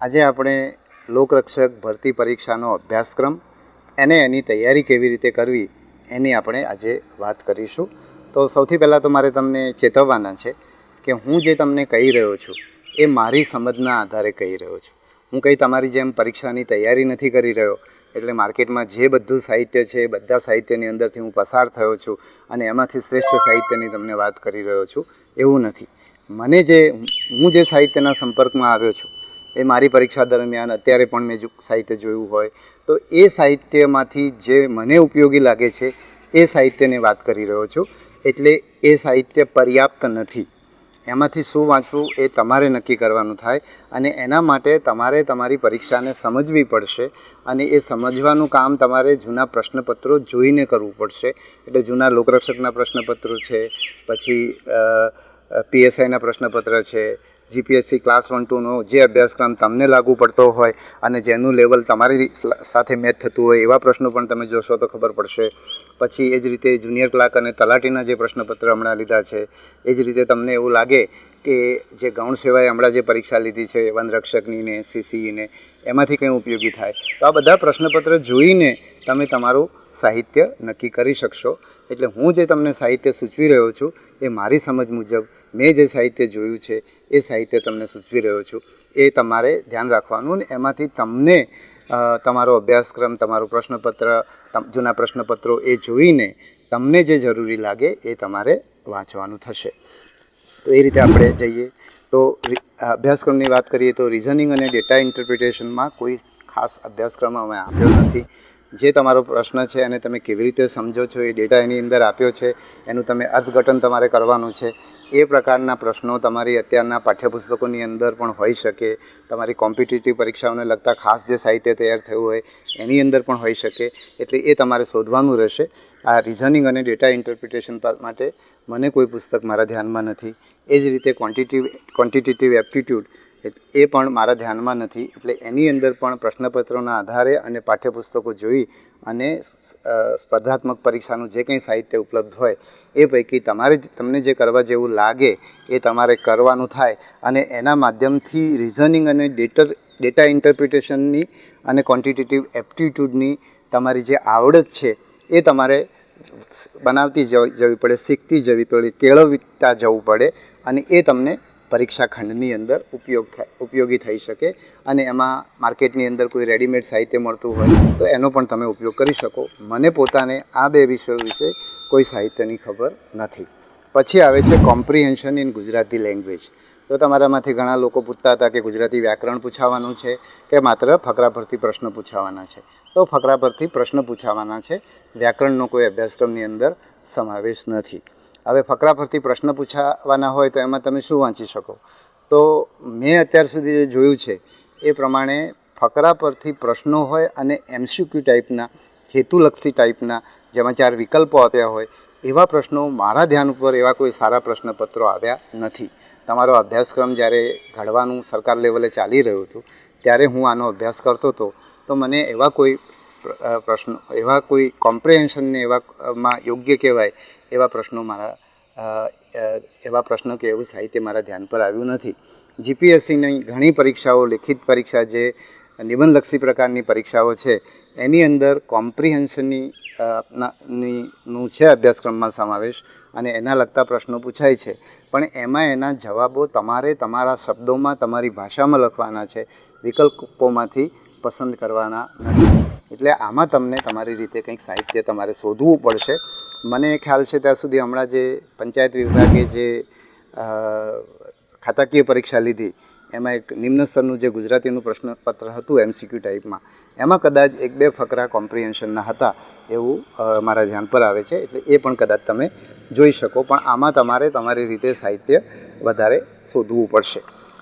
આજે આપણે લોકરક્ષક ભરતી પરીક્ષાનો અભ્યાસક્રમ એને એની તૈયારી કેવી રીતે કરવી એની આપણે આજે વાત કરીશું. તો સૌથી પહેલાં તો મારે તમને ચેતવવાના છે કે હું જે તમને કહી રહ્યો છું એ મારી સમજના આધારે કહી રહ્યો છું. હું કંઈ તમારી જેમ પરીક્ષાની તૈયારી નથી કરી રહ્યો, એટલે માર્કેટમાં જે બધું સાહિત્ય છે એ બધા સાહિત્યની અંદરથી હું પસાર થયો છું અને એમાંથી શ્રેષ્ઠ સાહિત્યની તમને વાત કરી રહ્યો છું એવું નથી. મને જે હું જે સાહિત્યના સંપર્કમાં આવ્યો છું એ મારી પરીક્ષા દરમિયાન અત્યારે પણ મેં સાહિત્ય જોયું હોય. તો એ સાહિત્યમાંથી જે મને ઉપયોગી લાગે છે, એ સાહિત્યની વાત કરી રહ્યો છું. એટલે એ સાહિત્ય પર્યાપ્ત નથી. એમાંથી શું વાંચવું એ તમારે નક્કી કરવાનું થાય અને એના માટે તમારે તમારી પરીક્ષાને સમજવી પડશે અને એ સમજવાનું કામ તમારે જૂના પ્રશ્નપત્રો જોઈને કરવું પડશે. એટલે જૂના લોકરક્ષકના પ્રશ્નપત્રો છે, પછી પીએસઆઈના પ્રશ્નપત્ર છે જીપીએસસી ક્લાસ વન ટુનો જે અભ્યાસક્રમ તમને લાગુ પડતો હોય અને જેનું લેવલ તમારી સાથે મેચ થતું હોય એવા પ્રશ્નો પણ તમે જોશો તો ખબર પડશે. પછી એ જ રીતે જુનિયર ક્લાર્ક અને તલાટીના જે પ્રશ્નપત્ર હમણાં લીધા છે, એ જ રીતે તમને એવું લાગે કે જે ગૌણ સેવાએ હમણાં જે પરીક્ષા લીધી છે, વનરક્ષકની ને સીસીઈને એમાંથી કંઈ ઉપયોગી થાય? તો આ બધા પ્રશ્નપત્ર જોઈને તમે તમારું સાહિત્ય નક્કી કરી શકશો. એટલે હું જે તમને સાહિત્ય સૂચવી રહ્યો છું, એ મારી સમજ મુજબ મેં જે સાહિત્ય જોયું છે એ સાહિત્ય તમને સૂચવી રહ્યો છું. એ તમારે ધ્યાન રાખવાનું ને એમાંથી તમને તમારો અભ્યાસક્રમ, તમારું પ્રશ્નપત્ર જૂના પ્રશ્નપત્રો એ જોઈને તમને જે જરૂરી લાગે એ તમારે વાંચવાનું થશે. તો એ રીતે આપણે જઈએ. તો અભ્યાસક્રમની વાત કરીએ તો રિઝનિંગ અને ડેટા ઇન્ટરપ્રિટેશનમાં કોઈ ખાસ અભ્યાસક્રમ અમે આપ્યો નથી. જે તમારો પ્રશ્ન છે અને તમે કેવી રીતે સમજો છો, એ ડેટા એની અંદર આપ્યો છે, એનું તમે અર્થઘટન તમારે કરવાનું છે એ પ્રકારના પ્રશ્નો તમારી અત્યારના પાઠ્યપુસ્તકોની અંદર પણ હોઈ શકે. તમારી કોમ્પિટિટિવ પરીક્ષાઓને લગતા ખાસ જે સાહિત્ય તૈયાર થયું હોય, એની અંદર પણ હોઈ શકે. એટલે એ તમારે શોધવાનું રહેશે. આ રિઝનિંગ અને ડેટા ઇન્ટરપ્રિટેશન માટે મને કોઈ પુસ્તક મારા ધ્યાનમાં નથી. એ જ રીતે ક્વોન્ટિટિવ ક્વોન્ટિટેટિવ એપ્ટિટ્યૂડ એ પણ મારા ધ્યાનમાં નથી. એટલે એની અંદર પણ પ્રશ્નપત્રોના આધારે અને પાઠ્યપુસ્તકો જોઈ અને સ્પર્ધાત્મક પરીક્ષાનું જે કંઈ સાહિત્ય ઉપલબ્ધ હોય, એ પૈકી તમારે તમને જે કરવા જેવું લાગે, એ તમારે કરવાનું થાય. અને એના માધ્યમથી રિઝનિંગ અને ડેટર ડેટા ઇન્ટરપ્રિટેશનની અને ક્વોન્ટિટેટિવ એપ્ટિટ્યૂડની તમારી જે આવડત છે, એ તમારે બનાવતી જવી પડે, શીખતી જવી પડે, કેળવતા જવું પડે, અને એ તમને પરીક્ષા ખંડની અંદર ઉપયોગ ઉપયોગી થઈ શકે. અને એમાં માર્કેટની અંદર કોઈ રેડીમેડ સાહિત્ય મળતું હોય, તો એનો પણ તમે ઉપયોગ કરી શકો. મને પોતાને આ બે વિષયો વિશે કોઈ સાહિત્યની ખબર નથી. પછી આવે છે કોમ્પ્રિહેન્શન ઇન ગુજરાતી લેંગ્વેજ તો તમારામાંથી ઘણા લોકો પૂછતા હતા કે ગુજરાતી વ્યાકરણ પૂછાવાનું છે કે માત્ર ફકરા પરથી પ્રશ્ન પૂછાવાના છે? તો ફકરા પરથી પ્રશ્ન પૂછાવાના છે. વ્યાકરણનો કોઈ અભ્યાસક્રમની અંદર સમાવેશ નથી. હવે ફકરા પરથી પ્રશ્ન પૂછાવાના હોય તો એમાં તમે શું વાંચી શકો? તો મેં અત્યાર સુધી જે જોયું છે એ પ્રમાણે ફકરા પરથી પ્રશ્નો હોય અને એમસીક્યુ ટાઈપના, હેતુલક્ષી ટાઈપના જેમાં ચાર વિકલ્પો આપ્યા હોય, એવા પ્રશ્નો મારા ધ્યાન ઉપર એવા કોઈ સારા પ્રશ્નપત્રો આવ્યા નથી. તમારો અભ્યાસક્રમ જ્યારે ઘડવાનું સરકાર લેવલે ચાલી રહ્યું હતું, ત્યારે હું આનો અભ્યાસ કરતો હતો, તો મને એવા કોઈ પ્રશ્નો, એવા કોઈ કોમ્પ્રિહેન્શનને એવામાં યોગ્ય કહેવાય, એવા પ્રશ્નો મારા એવા પ્રશ્નો કે એવું સાહિત્ય મારા ધ્યાન પર આવ્યું નથી. જીપીએસસીની ઘણી પરીક્ષાઓ, લેખિત પરીક્ષા જે નિબંધલક્ષી પ્રકારની પરીક્ષાઓ છે, એની અંદર કોમ્પ્રિહેન્શનની ના- છે અભ્યાસક્રમમાં સમાવેશ અને એના લગતા પ્રશ્નો પૂછાય છે. પણ એમાં એના જવાબો તમારે તમારા શબ્દોમાં, તમારી ભાષામાં લખવાના છે, વિકલ્પોમાંથી પસંદ કરવાના નથી. એટલે આમાં તમને તમારી રીતે કંઈક સાહિત્ય તમારે શોધવું પડશે. મને ખ્યાલ છે ત્યાં સુધી હમણાં જે પંચાયત વિભાગે જે ખાતાકીય પરીક્ષા લીધી. એમાં એક નિમ્ન સ્તરનું જે ગુજરાતીનું પ્રશ્નપત્ર હતું એમસીક્યુ ટાઈપમાં એમાં કદાચ એક બે ફકરા કોમ્પ્રિહેન્શનના હતા એવું મારા ધ્યાન પર આવે છે, એટલે એ પણ કદાચ તમે જોઈ શકો, પણ આમાં તમારે તમારી રીતે સાહિત્ય વધારે શોધવું પડશે.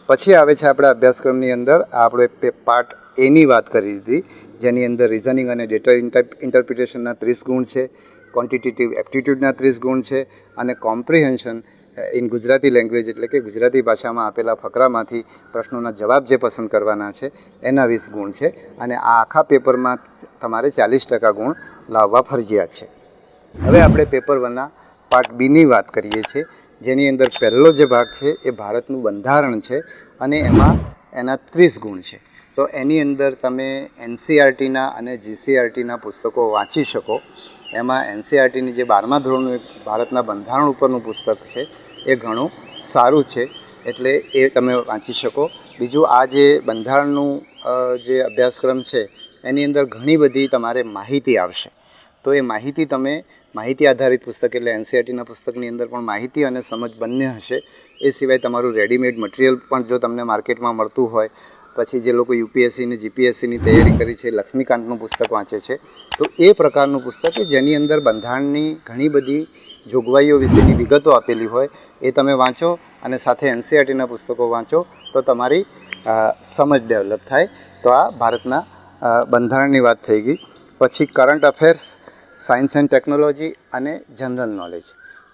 પછી આવે છે આપણા અભ્યાસક્રમની અંદર આપણે પાર્ટ એની વાત કરી દીધી, જેની અંદર રિઝનિંગ અને ડેટા ઇન્ટરપ્રિટેશનના ત્રીસ ગુણ છે ક્વોન્ટિટેટિવ એપ્ટિટ્યૂડના ત્રીસ ગુણ છે, અને કોમ્પ્રિહેન્શન ઇન ગુજરાતી લેંગ્વેજ એટલે કે ગુજરાતી ભાષામાં આપેલા ફકરામાંથી પ્રશ્નોના જવાબ જે પસંદ કરવાના છે, એના વીસ ગુણ છે અને આ આખા પેપરમાં તમારે ચાલીસ ટકા ગુણ લાવવા ફરજિયાત છે. હવે આપણે પેપર વનના પાર્ટ બીની વાત કરીએ છીએ, જેની અંદર પહેલો જે ભાગ છે એ ભારતનું બંધારણ છે અને એમાં એના ત્રીસ ગુણ છે. તો એની અંદર તમે એનસીઆરટીના અને જીસીઆરટીના પુસ્તકો વાંચી શકો. એમાં એનસીઆરટીની જે બારમા ધોરણનું એક ભારતના બંધારણ ઉપરનું પુસ્તક છે એ ઘણું સારું છે. એટલે એ તમે વાંચી શકો. બીજું આ જે બંધારણનું જે અભ્યાસક્રમ છે, એની અંદર ઘણી બધી તમારે માહિતી આવશે. તો એ માહિતી તમે, માહિતી આધારિત પુસ્તક એટલે એનસીઆરટીના પુસ્તકની અંદર પણ માહિતી અને સમજ બંને હશે. એ સિવાય તમારું રેડીમેડ મટીરિયલ પણ જો તમને માર્કેટમાં મળતું હોય, પછી જે લોકો યુપીએસસી ને જીપીએસસીની તૈયારી કરી છે, લક્ષ્મીકાંતનું પુસ્તક વાંચે છે. તો એ પ્રકારનું પુસ્તક કે જેની અંદર બંધારણની ઘણી બધી જોગવાઈઓ વિશેની વિગતો આપેલી હોય, એ તમે વાંચો અને સાથે એનસીઆરટીના પુસ્તકો વાંચો, તો તમારી સમજ ડેવલપ થાય. તો આ ભારતના બંધારણની વાત થઈ ગઈ. પછી current affairs, science and technology અને જનરલ નોલેજ.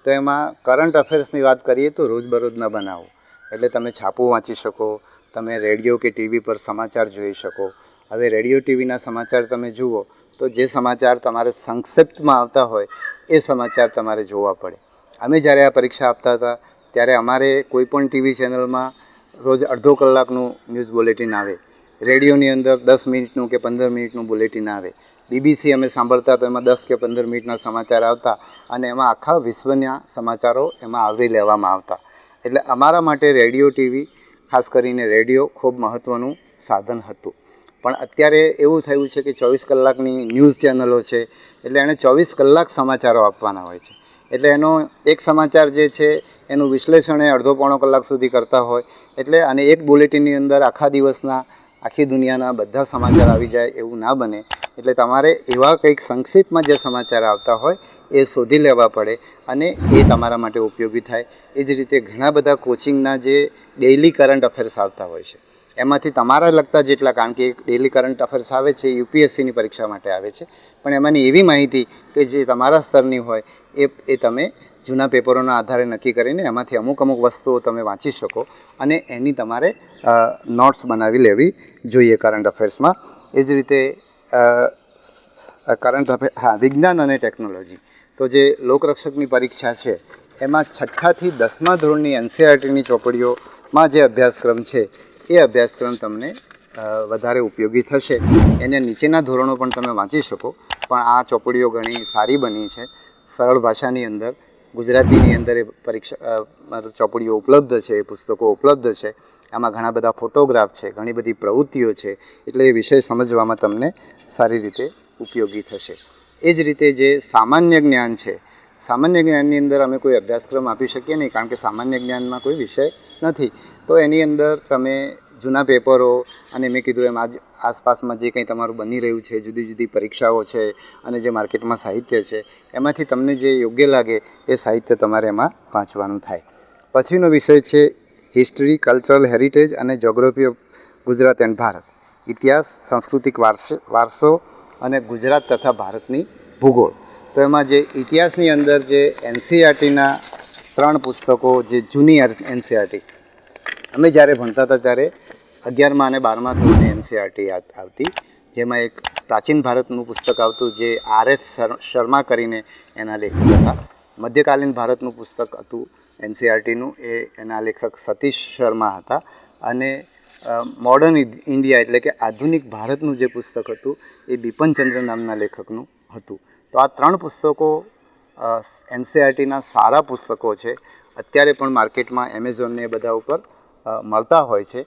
તો એમાં કરંટ અફેર્સની વાત કરીએ તો રોજબરોજના બનાવો. એટલે તમે છાપું વાંચી શકો, તમે રેડિયો કે ટીવી પર સમાચાર જોઈ શકો. હવે રેડિયો, ટીવીના સમાચાર તમે જુઓ, તો જે સમાચાર તમારે સંક્ષિપ્તમાં આવતા હોય એ સમાચાર તમારે જોવા પડે. અમે જ્યારે આ પરીક્ષા આપતા હતા, ત્યારે અમારે કોઈ પણ ટીવી ચેનલમાં રોજ અડધો કલાકનું ન્યૂઝ બુલેટિન આવે. રેડિયોની અંદર દસ મિનિટનું કે પંદર મિનિટનું બુલેટિન આવે. બીબીસી અમે સાંભળતા તો એમાં દસ કે પંદર મિનિટના સમાચાર આવતા અને એમાં આખા વિશ્વના સમાચારો એમાં આવરી લેવામાં આવતા. એટલે અમારા માટે રેડિયો ટીવી, ખાસ કરીને રેડિયો, ખૂબ મહત્ત્વનું સાધન હતું. પણ અત્યારે એવું થયું છે કે ચોવીસ કલાકની ન્યૂઝ ચેનલો છે એટલે એણે ચોવીસ કલાક સમાચારો આપવાના હોય છે. એટલે એનો એક સમાચાર જે છે, એનું વિશ્લેષણ એ અડધો પોણો કલાક સુધી કરતા હોય. એટલે અને એક બુલેટિનની અંદર આખા દિવસના, આખી દુનિયાના બધા સમાચાર આવી જાય એવું ના બને. એટલે તમારે એવા કંઈક સંક્ષિપ્તમાં જે સમાચાર આવતા હોય, એ શોધી લેવા પડે અને એ તમારા માટે ઉપયોગી થાય. એ જ રીતે ઘણા બધા કોચિંગના જે ડેઇલી કરંટ અફેર્સ આવતા હોય છે. એમાંથી તમારા લગતા જેટલા, કારણ કે ડેઇલી કરંટ અફેર્સ આવે છે યુપીએસસીની પરીક્ષા માટે આવે છે. પણ એમાંની એવી માહિતી કે જે તમારા સ્તરની હોય, એ એ તમે જૂના પેપરોના આધારે નક્કી કરીને એમાંથી અમુક અમુક વસ્તુઓ તમે વાંચી શકો અને એની તમારે નોટ્સ બનાવી લેવી જોઈએ કરંટ અફેર્સમાં. એ જ રીતે કરંટ અફેર હા, વિજ્ઞાન અને ટેકનોલોજી. તો જે લોકરક્ષકની પરીક્ષા છે, એમાં છઠ્ઠાથી દસમા ધોરણની એનસીઆરટીની ચોપડીઓમાં જે અભ્યાસક્રમ છે, એ અભ્યાસક્રમ તમને વધારે ઉપયોગી થશે. એને નીચેના ધોરણો પણ તમે વાંચી શકો. પણ આ ચોપડીઓ ઘણી સારી બની છે. સરળ ભાષાની અંદર, ગુજરાતીની અંદર એ પરીક્ષા ચોપડીઓ ઉપલબ્ધ છે, એ પુસ્તકો ઉપલબ્ધ છે. આમાં ઘણા બધા ફોટોગ્રાફ છે, ઘણી બધી પ્રવૃત્તિઓ છે, એટલે એ વિષય સમજવામાં તમને સારી રીતે ઉપયોગી થશે. એ જ રીતે જે સામાન્ય જ્ઞાન છે, સામાન્ય જ્ઞાનની અંદર અમે કોઈ અભ્યાસક્રમ આપી શકીએ નહીં, કારણ કે સામાન્ય જ્ઞાનમાં કોઈ વિષય નથી. તો એની અંદર તમે જૂના પેપરો અને મેં કીધું એમ આજ આસપાસમાં જે કંઈ તમારું બની રહ્યું છે, જુદી જુદી પરીક્ષાઓ છે અને જે માર્કેટમાં સાહિત્ય છે, એમાંથી તમને જે યોગ્ય લાગે એ સાહિત્ય તમારે એમાં વાંચવાનું થાય. પછીનો વિષય છે હિસ્ટ્રી કલ્ચરલ હેરિટેજ અને geography of Gujarat and Bharat. ઇતિહાસ, સાંસ્કૃતિક વારસો અને ગુજરાત તથા ભારતની ભૂગોળ. તો એમાં જે ઇતિહાસની અંદર જે એનસીઆરટીના ત્રણ પુસ્તકો, જે જૂની એનસીઆરટી, અમે જ્યારે ભણતા હતા ત્યારે અગિયારમાં અને બારમા ધોરણે એનસીઆરટી આવતી. જેમાં એક પ્રાચીન ભારતનું પુસ્તક આવતું જે આર એસ શર્મા કરીને એના લેખક હતા. મધ્યકાલીન ભારતનું પુસ્તક હતું એનસીઆરટીનું. એ એના લેખક સતીશ શર્મા હતા. અને મોડર્ન ઇન્ડિયા એટલે કે આધુનિક ભારતનું જે પુસ્તક હતું એ બિપનચંદ્ર નામના લેખકનું હતું. તો આ ત્રણ પુસ્તકો એનસીઆરટીના સારા પુસ્તકો છે. અત્યારે પણ માર્કેટમાં એમેઝોનને બધા ઉપર મળતા હોય છે.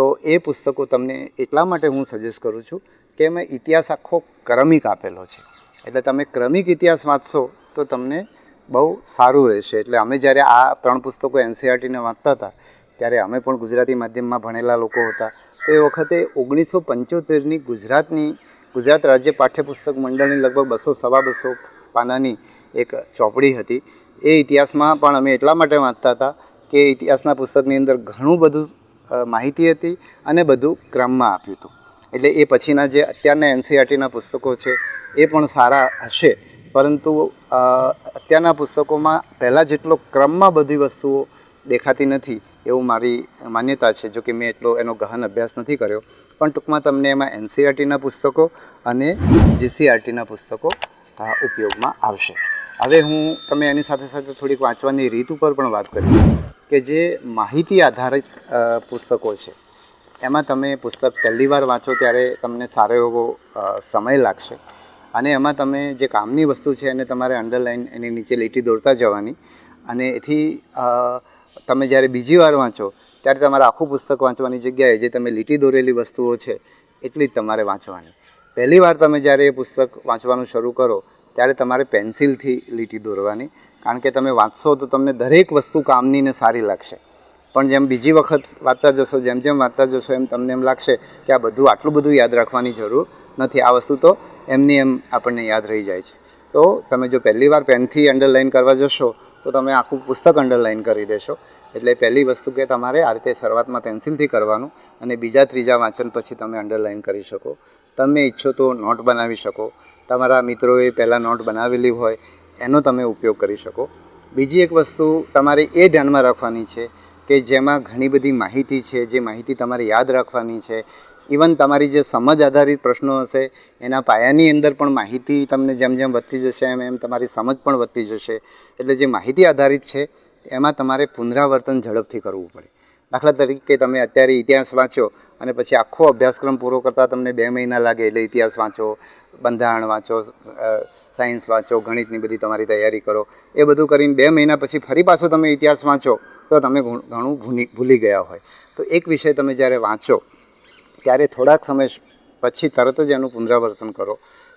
તો એ પુસ્તકો તમને એટલા માટે હું સજેસ્ટ કરું છું કે એમાં ઇતિહાસ આખો ક્રમિક આપેલો છે. એટલે તમે ક્રમિક ઇતિહાસ વાંચશો તો તમને બહુ સારું રહેશે. એટલે અમે જ્યારે આ ત્રણ પુસ્તકો એનસીઆરટીને વાંચતા હતા, ત્યારે અમે પણ ગુજરાતી માધ્યમમાં ભણેલા લોકો હતા. તો એ વખતે ઓગણીસો પંચોતેરની ગુજરાતની, ગુજરાત રાજ્ય પાઠ્યપુસ્તક મંડળની લગભગ બસો, સવા બસો પાનાની એક ચોપડી હતી. એ ઇતિહાસમાં પણ અમે એટલા માટે વાંચતા હતા કે ઇતિહાસના પુસ્તકની અંદર ઘણું બધું માહિતી હતી અને બધું ક્રમમાં આપ્યું હતું. એટલે એ પછીના જે અત્યારના એનસીઆરટીના પુસ્તકો છે, એ પણ સારા હશે. પરંતુ અત્યારના પુસ્તકોમાં પહેલાં જેટલો ક્રમમાં બધી વસ્તુઓ દેખાતી નથી, એવું મારી માન્યતા છે જો કે મેં એટલો એનો ગહન અભ્યાસ નથી કર્યો. પણ ટૂંકમાં તમને એમાં એનસીઆરટીના પુસ્તકો અને જીસીઆરટીના પુસ્તકો ઉપયોગમાં આવશે. હવે હું તમે એની સાથે સાથે થોડીક વાંચવાની રીત ઉપર પણ વાત કરી કે જે માહિતી આધારિત પુસ્તકો છે. એમાં તમે પુસ્તક પહેલી વાર વાંચો ત્યારે તમને સારો એવો સમય લાગશે. અને એમાં તમે જે કામની વસ્તુ છે એને તમારે અંડરલાઇન એની નીચે લીટી દોરતા જવાની. અને એથી તમે જ્યારે બીજી વાર વાંચો, ત્યારે તમારે આખું પુસ્તક વાંચવાની જગ્યાએ જે તમે લીટી દોરેલી વસ્તુઓ છે, એટલી જ તમારે વાંચવાની. પહેલી વાર તમે જ્યારે એ પુસ્તક વાંચવાનું શરૂ કરો, ત્યારે તમારે પેન્સિલથી લીટી દોરવાની. કારણ કે તમે વાંચશો તો તમને દરેક વસ્તુ કામની ને સારી લાગશે. પણ જેમ બીજી વખત વાંચતા જશો, જેમ જેમ વાંચતા જશો, એમ તમને એમ લાગશે કે આ બધું, આટલું બધું યાદ રાખવાની જરૂર નથી. આ વસ્તુ તો એમની એમ આપણને યાદ રહી જાય છે. તો તમે જો પહેલી વાર પેનથી અંડરલાઇન કરવા જશો, તો તમે આખું પુસ્તક અંડરલાઇન કરી દેશો. એટલે પહેલી વસ્તુ કે તમારે આ રીતે શરૂઆતમાં પેન્સિલથી કરવાનું અને બીજા, ત્રીજા વાંચન પછી તમે અંડરલાઇન કરી શકો. તમે ઈચ્છો તો નોટ બનાવી શકો. તમારા મિત્રોએ પહેલાં નોટ બનાવેલી હોય એનો તમે ઉપયોગ કરી શકો. બીજી એક વસ્તુ તમારે એ ધ્યાનમાં રાખવાની છે કે જેમાં ઘણી બધી માહિતી છે, જે માહિતી તમારે યાદ રાખવાની છે. ઇવન તમારી જે સમજ આધારિત પ્રશ્નો હશે, એના પાયાની અંદર પણ માહિતી તમને જેમ જેમ વધતી જશે, એમ એમ તમારી સમજ પણ વધતી જશે. એટલે જે માહિતી આધારિત છે, એમાં તમારે પુનરાવર્તન ઝડપથી કરવું પડે. દાખલા તરીકે તમે અત્યારે ઇતિહાસ વાંચો અને પછી આખો અભ્યાસક્રમ પૂરો કરતાં તમને બે મહિના લાગે એટલે ઇતિહાસ વાંચો, બંધારણ વાંચો સાયન્સ વાંચો, ગણિતની બધી તમારી તૈયારી કરો, એ બધું કરીને બે મહિના પછી ફરી પાછો તમે ઇતિહાસ વાંચો, તો તમે ઘણું ભૂલી ભૂલી ગયા હોય. તો એક વિષય તમે જ્યારે વાંચો, ત્યારે થોડાક સમય પછી તરત જ એનું પુનરાવર્તન કરો.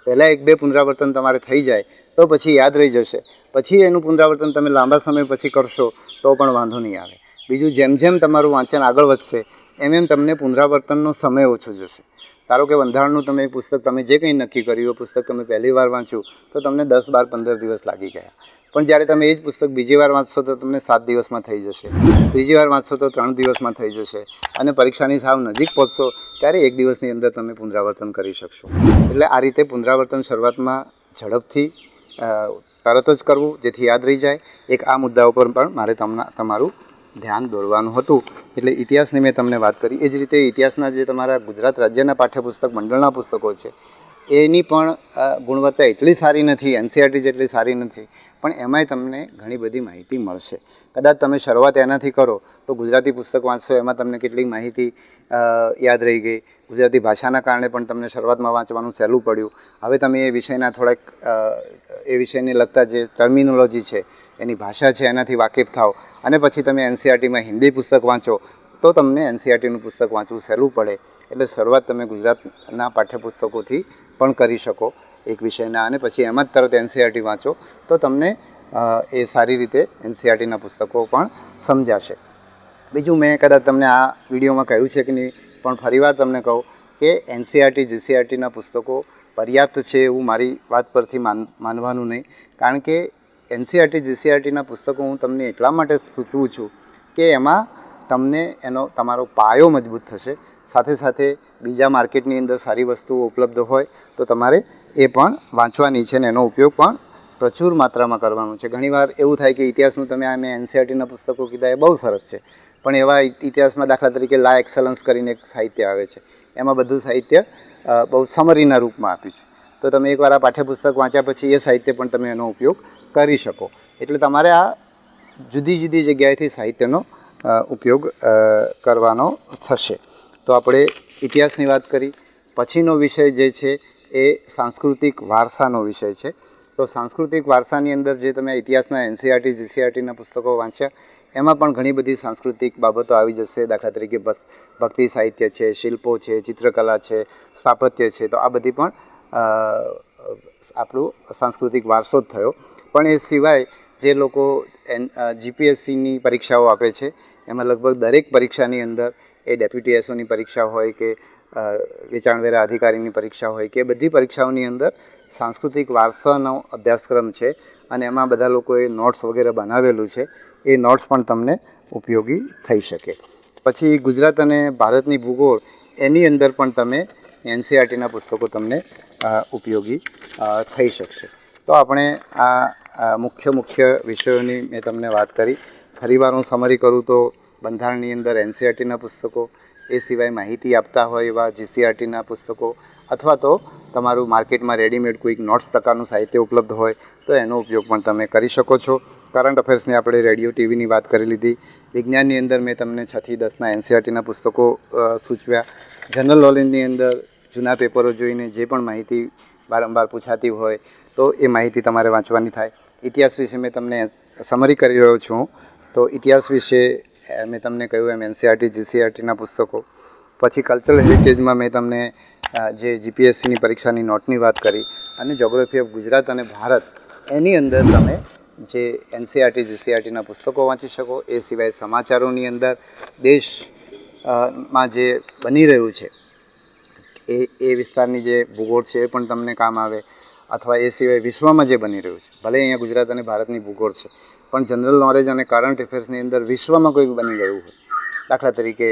પહેલાં એક બે પુનરાવર્તન તમારે થઈ જાય, તો પછી યાદ રહી જશે. પછી એનું પુનરાવર્તન તમે લાંબા સમય પછી કરશો, તો પણ વાંધો નહીં આવે. બીજું જેમ જેમ તમારું વાંચન આગળ વધશે, એમ એમ તમને પુનરાવર્તનનો સમય ઓછો જશે. ધારો કે બંધારણનું તમે પુસ્તક, તમે જે કંઈ નક્કી કર્યું, એ પુસ્તક તમે પહેલી વાર વાંચ્યું તો તમને દસ, બાર, પંદર દિવસ લાગી ગયા. પણ જ્યારે તમે એ જ પુસ્તક બીજી વાર વાંચશો, તો તમને સાત દિવસમાં થઈ જશે. ત્રીજી વાર વાંચશો, તો ત્રણ દિવસમાં થઈ જશે. અને પરીક્ષાની સાવ નજીક પહોંચશો, ત્યારે એક દિવસની અંદર તમે પુનરાવર્તન કરી શકશો. એટલે આ રીતે પુનરાવર્તન શરૂઆતમાં ઝડપથી તરત જ કરવું, જેથી યાદ રહી જાય. એક આ મુદ્દા ઉપર પણ મારે તમને, તમારું ધ્યાન દોરવાનું હતું. એટલે ઇતિહાસની મેં તમને વાત કરી. એ જ રીતે ઇતિહાસના જે તમારા ગુજરાત રાજ્યના પાઠ્યપુસ્તક, મંડળના પુસ્તકો છે, એની પણ ગુણવત્તા એટલી સારી નથી એનસીઆરટી જેટલી સારી નથી, પણ એમાંય તમને ઘણી બધી માહિતી મળશે. કદાચ તમે શરૂઆત એનાથી કરો, તો ગુજરાતી પુસ્તક વાંચશો, એમાં તમને કેટલીક માહિતી યાદ રહી ગઈ. ગુજરાતી ભાષાના કારણે પણ તમને શરૂઆતમાં વાંચવાનું સહેલું પડ્યું. હવે તમે એ વિષયના થોડાક એ વિષયને લગતા જે ટર્મિનોલોજી છે એની ભાષા છે, એનાથી વાકેફ થાઓ. અને પછી તમે એનસીઆરટીમાં હિન્દી પુસ્તક વાંચો, તો તમને એનસીઆરટીનું પુસ્તક વાંચવું સહેલું પડે. એટલે શરૂઆત તમે ગુજરાતના પાઠ્યપુસ્તકોથી પણ કરી શકો એક વિષયના. અને પછી એમાં જ તરત એનસીઆરટી વાંચો, તો તમને એ સારી રીતે એનસીઆરટીના પુસ્તકો પણ સમજાશે. બીજું મેં કદાચ તમને આ વિડીયોમાં કહ્યું છે કે નહીં, પણ ફરીવાર તમને કહું કે એનસીઆરટી, જીસીઆરટીના પુસ્તકો પર્યાપ્ત છે એવું મારી વાત પરથી માન, માનવાનું નહીં. કારણ કે એનસીઆરટી, જીસીઆરટીના પુસ્તકો હું તમને એટલા માટે સૂચવું છું કે એમાં તમને એનો તમારો પાયો મજબૂત થશે. સાથે સાથે બીજા માર્કેટની અંદર સારી વસ્તુઓ ઉપલબ્ધ હોય તો તમારે એ પણ વાંચવાની છે ને એનો ઉપયોગ પણ પ્રચુર માત્રામાં કરવાનું છે. ઘણીવાર એવું થાય કે ઇતિહાસનું તમે આ મેં એનસીઆરટીના પુસ્તકો કીધા એ બહુ સરસ છે, પણ એવા ઇતિહાસમાં દાખલા તરીકે લા એક્સલન્સ કરીને એક સાહિત્ય આવે છે. એમાં બધું સાહિત્ય બહુ સમરીના રૂપમાં આપ્યું છે. તો તમે એકવાર આ પાઠ્યપુસ્તક વાંચ્યા પછી એ સાહિત્ય પણ તમે એનો ઉપયોગ કરી શકો. એટલે તમારે આ જુદી જુદી જગ્યાએથી સાહિત્યનો ઉપયોગ કરવાનો થશે. તો આપણે ઇતિહાસની વાત કરી. પછીનો વિષય જે છે એ સાંસ્કૃતિક વારસાનો વિષય છે. તો સાંસ્કૃતિક વારસાની અંદર જે તમે ઇતિહાસના એનસીઆરટી, જીસીઆરટીના પુસ્તકો વાંચ્યા, એમાં પણ ઘણી બધી સાંસ્કૃતિક બાબતો આવી જશે. દાખલા તરીકે ભક્તિ સાહિત્ય છે, શિલ્પો છે, ચિત્રકલા છે, સ્થાપત્ય છે. તો આ બધી પણ આપણું સાંસ્કૃતિક વારસો જ થયો. પણ એ સિવાય જે લોકો એન જીપીએસસીની પરીક્ષાઓ આપે છે, એમાં લગભગ દરેક પરીક્ષાની અંદર એ ડેપ્યુટી એસઓની પરીક્ષા હોય કે વેચાણવેરા અધિકારીની પરીક્ષા હોય કે બધી પરીક્ષાઓની અંદર સાંસ્કૃતિક વારસાનો અભ્યાસક્રમ છે અને એમાં બધા લોકોએ નોટ્સ વગેરે બનાવેલું છે, એ નોટ્સ પણ તમને ઉપયોગી થઈ શકે. પછી ગુજરાત અને ભારતની ભૂગોળ, એની અંદર પણ તમે એનસીઆરટીના પુસ્તકો તમને ઉપયોગી થઈ શકશે. તો આપણે આ મુખ્ય મુખ્ય વિષયોની મેં તમને વાત કરી. ફરીવાર હું સમરી કરું તો બંધારણની અંદર એનસીઆરટીના પુસ્તકો, એ સિવાય માહિતી આપતા હોય એવા જીસીઆરટીના પુસ્તકો, અથવા તો તમારું માર્કેટમાં રેડીમેડ કોઈક નોટ્સ પ્રકારનું સાહિત્ય ઉપલબ્ધ હોય, તો એનો ઉપયોગ પણ તમે કરી શકો છો. કરંટ અફેર્સની આપણે રેડિયો ટીવીની વાત કરી લીધી. વિજ્ઞાનની અંદર મેં તમને છથી દસના એનસીઆરટીના પુસ્તકો સૂચવ્યા. જનરલ નોલેજની અંદર જૂના પેપરો જોઈને જે પણ માહિતી વારંવાર પૂછાતી હોય, તો એ માહિતી તમારે વાંચવાની થાય. ઇતિહાસ વિશે મેં તમને સમરી કરી રહ્યો છું. તો ઇતિહાસ વિશે મેં તમને કહ્યું એમ એનસીઆરટી જીસીઆરટીના પુસ્તકો. પછી કલ્ચરલ હેરિટેજમાં મેં તમને જે જીપીએસસીની પરીક્ષાની નોટની વાત કરી અને જોગ્રાફી ઓફ ગુજરાત અને ભારત, એની અંદર તમે જે એનસીઆરટી જીસીઆરટીના પુસ્તકો વાંચી શકો. એ સિવાય સમાચારોની અંદર દેશમાં જે બની રહ્યું છે, એ એ વિસ્તારની જે ભૂગોળ છે એ પણ તમને કામ આવે. અથવા એ સિવાય વિશ્વમાં જે બની રહ્યું છે. ભલે અહીંયા ગુજરાત અને ભારતની ભૂગોળ છે, પણ જનરલ નોલેજ અને કરંટ અફેર્સની અંદર વિશ્વમાં કોઈ બની ગયું હોય. દાખલા તરીકે,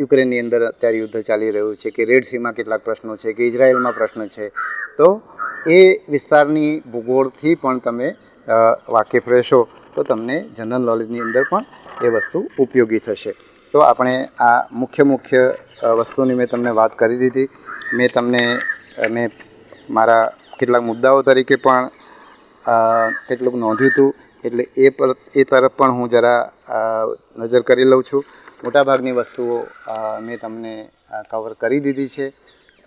યુક્રેનની અંદર અત્યારે યુદ્ધ ચાલી રહ્યું છે કે રેડ સીમાં કેટલાક પ્રશ્નો છે, કે ઇઝરાયલમાં પ્રશ્ન છે. તો એ વિસ્તારની ભૂગોળથી પણ તમે વાકેફ રહેશો, તો તમને જનરલ નોલેજની અંદર પણ એ વસ્તુ ઉપયોગી થશે. તો આપણે આ મુખ્ય મુખ્ય વસ્તુની મેં તમને વાત કરી દીધી. મેં તમને મેં મારા કેટલાક મુદ્દાઓ તરીકે પણ કેટલુંક નોંધ્યું હતું, એટલે એ પર, એ તરફ પણ હું જરા નજર કરી લઉં છું. મોટાભાગની વસ્તુઓ મેં તમને કવર કરી દીધી છે.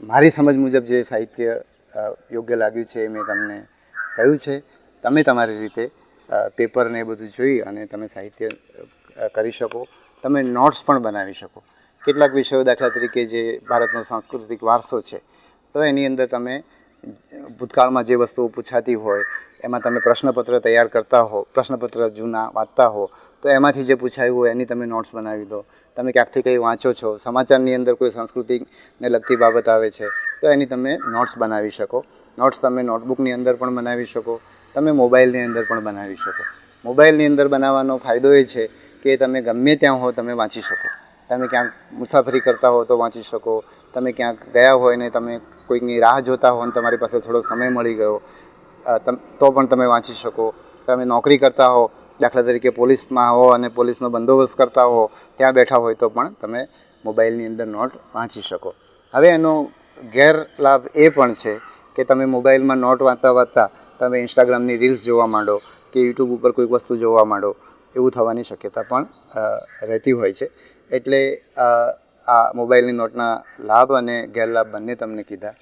મારી સમજ મુજબ જે સાહિત્ય યોગ્ય લાગ્યું છે એ મેં તમને કહ્યું છે. તમે તમારી રીતે પેપરને એ બધું જોઈ અને તમે સાહિત્ય કરી શકો. તમે નોટ્સ પણ બનાવી શકો. કેટલાક વિષયો દાખલા તરીકે જે ભારતનો સાંસ્કૃતિક વારસો છે, તો એની અંદર તમે ભૂતકાળમાં જે વસ્તુઓ પૂછાતી હોય એમાં તમે પ્રશ્નપત્ર તૈયાર કરતા હો, પ્રશ્નપત્ર જૂના વાંચતા હો, તો એમાંથી જે પૂછાયું હોય એની તમે નોટ્સ બનાવી દો. તમે ક્યાંકથી કંઈ વાંચો છો, સમાચારની અંદર કોઈ સંસ્કૃતિને લગતી બાબત આવે છે, તો એની તમે નોટ્સ બનાવી શકો. નોટ્સ તમે નોટબુકની અંદર પણ બનાવી શકો, તમે મોબાઈલની અંદર પણ બનાવી શકો. મોબાઈલની અંદર બનાવવાનો ફાયદો એ છે કે તમે ગમે ત્યાં હો તમે વાંચી શકો. તમે ક્યાંક મુસાફરી કરતા હો તો વાંચી શકો. તમે ક્યાંક ગયા હોય ને તમે કોઈકની રાહ જોતા હો ને તમારી પાસે થોડો સમય મળી ગયો તો પણ તમે વાંચી શકો. તમે નોકરી કરતા હો, દાખલા તરીકે પોલીસમાં હો અને પોલીસનો બંદોબસ્ત કરતા હો, ત્યાં બેઠા હોય તો પણ તમે મોબાઈલની અંદર નોટ વાંચી શકો. હવે એનો ગેરલાભ એ પણ છે કે તમે મોબાઈલમાં નોટ વાંચતા વાંચતા તમે ઇન્સ્ટાગ્રામની રીલ્સ જોવા માંડો કે યુટ્યુબ ઉપર કોઈક વસ્તુ જોવા માંડો, એવું થવાની શક્યતા પણ રહેતી હોય છે. એટલે આ મોબાઈલની નોટના લાભ અને ગેરલાભ બંને તમને કીધા.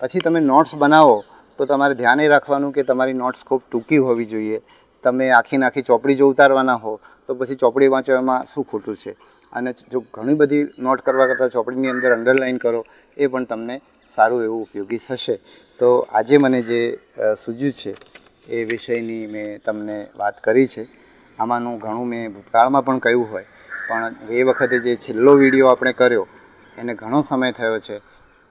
પછી તમે નોટ્સ બનાવો તો તમારે ધ્યાન રાખવાનું કે તમારી નોટ્સ ખૂબ ટૂંકી હોવી જોઈએ. તમે આખી નાખી ચોપડી જો ઉતારવાના હો, તો પછી ચોપડી વાંચો એમાં શું ખોટું છે. અને જો ઘણી બધી નોટ કરવા કરતાં ચોપડીની અંદર અંડરલાઇન કરો, એ પણ તમને સારું એવું ઉપયોગી થશે. તો આજે મને જે સૂજ્યું છે, એ વિષયની મેં તમને વાત કરી છે. આમાંનું ઘણું મેં ભૂતકાળમાં પણ કહ્યું હોય. પણ એ વખતે જે છેલ્લો વીડિયો આપણે કર્યો, એને ઘણો સમય થયો છે.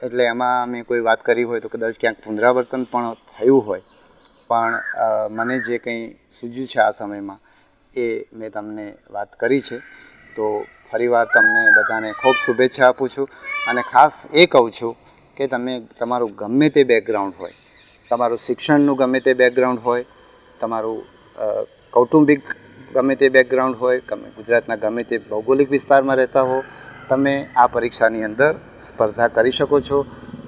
એટલે એમાં મેં કોઈ વાત કરી હોય તો કદાચ ક્યાંક પુનરાવર્તન પણ થયું હોય. પણ મને જે કંઈ સૂજ્યું છે આ સમયમાં એ મેં તમને વાત કરી છે. તો ફરીવાર તમને બધાને ખૂબ શુભેચ્છા આપું છું અને ખાસ એ કહું છું કે તમે, તમારું ગમે તે બેકગ્રાઉન્ડ હોય, તમારું શિક્ષણનું ગમે તે બેકગ્રાઉન્ડ હોય, તમારું કૌટુંબિક ગમે તે બેકગ્રાઉન્ડ હોય, ગમે ગુજરાતના ગમે તે ભૌગોલિક વિસ્તારમાં રહેતા હો, તમે આ પરીક્ષાની અંદર સ્પર્ધા કરી શકો છો.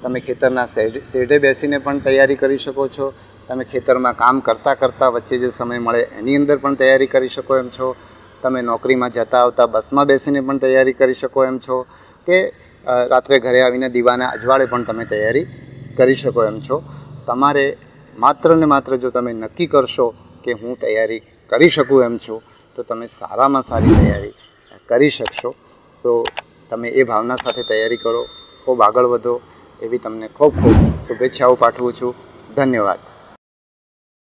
તમે ખેતરના શેડ બેસીને પણ તૈયારી કરી શકો છો. તમે ખેતરમાં કામ કરતાં કરતાં વચ્ચે જે સમય મળે એની અંદર પણ તૈયારી કરી શકો એમ છો. તમે નોકરીમાં જતા આવતા બસમાં બેસીને પણ તૈયારી કરી શકો એમ છો કે રાત્રે ઘરે આવીને દીવાના અજવાળે પણ તમે તૈયારી કરી શકો એમ છો. તમારે માત્ર ને માત્ર જો તમે નક્કી કરશો કે હું તૈયારી કરી શકું એમ છું, તો તમે સારામાં સારી તૈયારી કરી શકશો. તો તમે એ ભાવના સાથે તૈયારી કરો, ખૂબ આગળ વધો, એવી તમને ખૂબ ખૂબ શુભેચ્છાઓ પાઠવું છું. ધન્યવાદ.